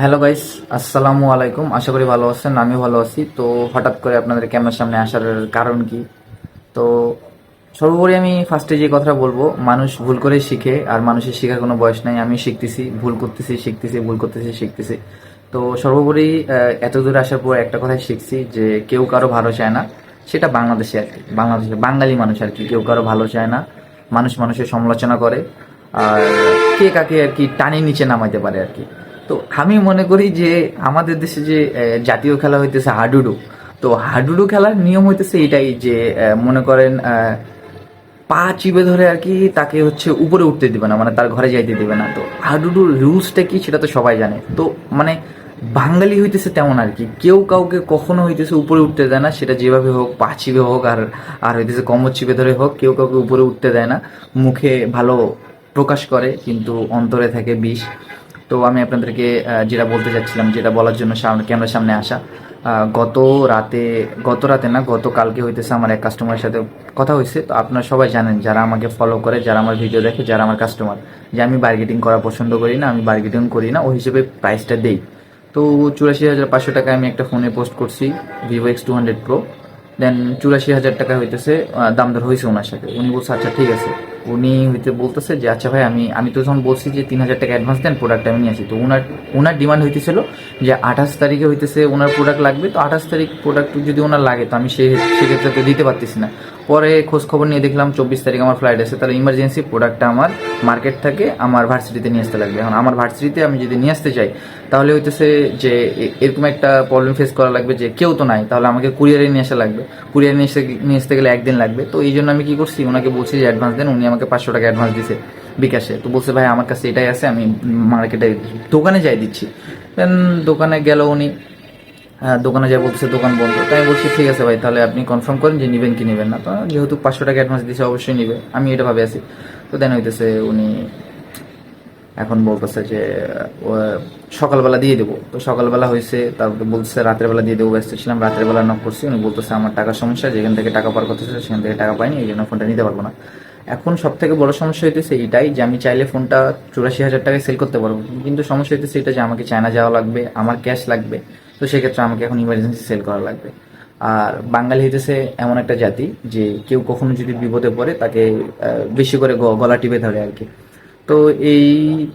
Hello guys আসসালামু আলাইকুম। আশা করি ভালো আছেন, আমিও ভালো আছি। তো হঠাৎ করে আপনাদের ক্যামেরার সামনে আসার কারণ কি? তো সর্বোপরি আমি ফার্স্টে যে কথা বলব, মানুষ ভুল করে শিখে, আর মানুষের শেখার কোনো বয়স নাই। আমি শিখতেছি, ভুল করতেছি, শিখতেছি, ভুল করতেছি, শিখতেছি। তো সর্বোপরি এত দূর আসার পর একটা কথাই শিখছি যে কেউ কারও ভালো চায় না, সেটা বাংলাদেশে আর কি। বাংলাদেশে বাঙালি মানুষ আর কি, কেউ কারও ভালো চায় না। মানুষ মানুষের সমালোচনা করে, আর কে কাকে আর কি টানি নিচে নামাইতে পারে আর কি। তো আমি মনে করি যে আমাদের দেশে যে জাতীয় খেলা হইতেছে হাডুডু, তো হাডুডু খেলার নিয়ম হইতেছে এটাই যে মনে করেন পা চিপে ধরে আর কি তাকে হচ্ছে উপরে উঠতে দিবে না মানে তার ঘরে যাইতে দিবে না। তো হাডুডুর রুলসটা কি সেটা তো সবাই জানে। তো মানে বাঙালি হইতেছে তেমন আর কি। কেউ কাউকে কখনো হইতেছে উপরে উঠতে দেয় না, সেটা যেভাবে হোক, পা চিবে হোক আর আর হইতেছে কমর চিপে ধরে হোক, কেউ কাউকে উপরে উঠতে দেয় না। মুখে ভালো প্রকাশ করে, কিন্তু অন্তরে থাকে বিষ। তো আমি আপনাদেরকে যেটা বলতে চাচ্ছিলাম, যেটা বলার জন্য সামনে ক্যামেরার সামনে আসা। গত রাতে গত রাতে না গত কালকে হইতেছে আমার এক কাস্টমারের সাথে কথা হয়েছে তো আপনারা সবাই জানেন, যারা আমাকে ফলো করে, যারা আমার ভিডিও দেখে, যারা আমার কাস্টমার যে আমি বার্গেটিং করা পছন্দ করি না, আমি বার্গেটিং করি না ওই হিসেবে প্রাইসটা দেই। তো চুরাশি হাজার পাঁচশো টাকায় আমি একটা ফোনে পোস্ট করছি Vivo X two hundred Pro then চুরাশি হাজার টাকা হইতেছে দাম দর হয়েছে ওনার সাথে। উনি বলছে আচ্ছা ঠিক আছে। উনি হইতে বলতেছে যে আচ্ছা ভাই, আমি আমি তো যখন বলছি যে তিন হাজার টাকা অ্যাডভান্স দেন প্রোডাক্ট আমি নিয়ে আসি। তো ওনার ওনার ডিমান্ড হইতেছিল যে, আঠাশ তারিখে হইতেছে ওনার প্রোডাক্ট লাগবে। তো আঠাশ তারিখ প্রোডাক্ট যদি ওনার লাগে, তো আমি সে, সেক্ষেত্রে তো দিতে পারতেছি না। পরে খোঁজ খবর নিয়ে দেখলাম চব্বিশ তারিখ আমার ফ্লাইট আছে তাহলে ইমার্জেন্সি প্রোডাক্টটা আমার মার্কেট থেকে আমার ভার্সিটিতে নিয়ে আসতে লাগবে। এখন আমার ভার্সিটিতে আমি যদি নিয়ে আসতে চাই, তাহলে হইতেছে যে এরকম একটা প্রবলেম ফেস করা লাগবে যে কেউ তো নাই, তাহলে আমাকে কুরিয়ারে নিয়ে আসা লাগবে। কুরিয়ারে নিয়ে এসে নিয়ে আসতে গেলে একদিন লাগবে। তো এই জন্য আমি কি করছি, ওনাকে বলছি যে অ্যাডভান্স দেন, উনি আমাকে পাঁচশো টাকা অ্যাডভান্স দিছে বিকাশে। তো বলছে, ভাই, আমার কাছে এটাই আছে, আমি মার্কেটে দোকানে যাই দিচ্ছি। দেন দোকানে গেল উনি দোকানে যা বলছে দোকান বন্ধ। তাই আমি বলছি, ঠিক আছে ভাই, তাহলে আপনি কনফার্ম করেন যে নেবেন কি নেবেন না। তো যেহেতু পাঁচশো টাকা অ্যাডভান্স দিছে, অবশ্যই নিবে। আমি এটা ভাবে আছি। তো দেন হইতেছে উনি এখন বলতেছে যে সকালবেলা দিয়ে দেবো। তো সকালবেলা হয়েছে তারপরে বলতেছে, রাতের বেলা দিয়ে দেবো। ব্যস্ত ছিলাম, রাতের বেলা নক করছি। উনি বলতেছে, আমার টাকার সমস্যা, যেখান থেকে টাকা কথা ছিল, সেখান থেকে টাকা পাইনি, এই জন্য ফোনটা নিতে পারব না। এখন সব থেকে বড় সমস্যা হইতেছে এটাই যে, আমি চাইলে ফোনটা চুরাশি হাজার টাকায় সেল করতে পারব। কিন্তু সমস্যা হইতেছে এটা যে, আমাকে চায়না যাওয়া লাগবে, আমার ক্যাশ লাগবে। তো সেক্ষেত্রে আমাকে এখন ইমার্জেন্সি সেল করা লাগবে। আর বাঙালি হইতেছে এমন একটা জাতি যে কেউ কখনো যদি বিপদে পড়ে তাকে বেশি করে গলা টিপে ধরে আর কি। তো এই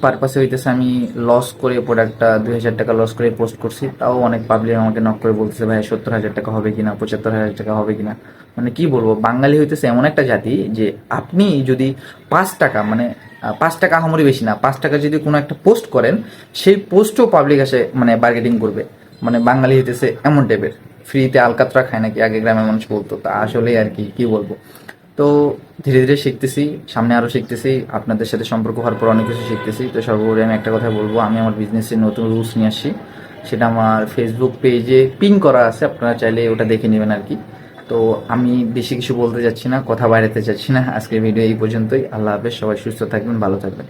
পারপাসে হইতেছে আমি লস করে প্রোডাক্টটা দুই হাজার টাকা লস করে পোস্ট করছি। তাও অনেক পাবলিক আমাকে নক করে বলতেছে, ভাই, সত্তর হাজার টাকা হবে কিনা, পঁচাত্তর হাজার টাকা হবে কিনা? মানে কি বলব, বাঙালি হইতেছে এমন একটা জাতি যে আপনি যদি পাঁচ টাকা মানে পাঁচ টাকা আহামরি বেশি না, পাঁচ টাকা যদি কোনো একটা পোস্ট করেন, সেই পোস্টও পাবলিক আসে মানে বার্গেটিং করবে। মানে বাঙালি হইতেছে এমন টাইপের ফ্রিতে আলকাতরা খায় নাকি? আগে গ্রামের মানুষ বলতো। তা আসলে আর কি কি বলব? তো ধীরে ধীরে শিখতেছি, সামনে আরও শিখতেছি, আপনাদের সাথে সম্পর্ক হওয়ার পর অনেক কিছু শিখতেছি। তো সর্বোপরি আমি একটা কথা বলব, আমি আমার বিজনেসের নতুন রুলস নিয়ে আসছি। সেটা আমার ফেসবুক পেজে পিন করা আছে, আপনারা চাইলে ওটা দেখে নেবেন আর কি। তো আমি বেশি কিছু বলতে যাচ্ছি না, কথা বাইরেতে যাচ্ছি না। আজকের ভিডিও এই পর্যন্তই। আল্লাহ হাফেজ, সবাই সুস্থ থাকবেন, ভালো থাকবেন।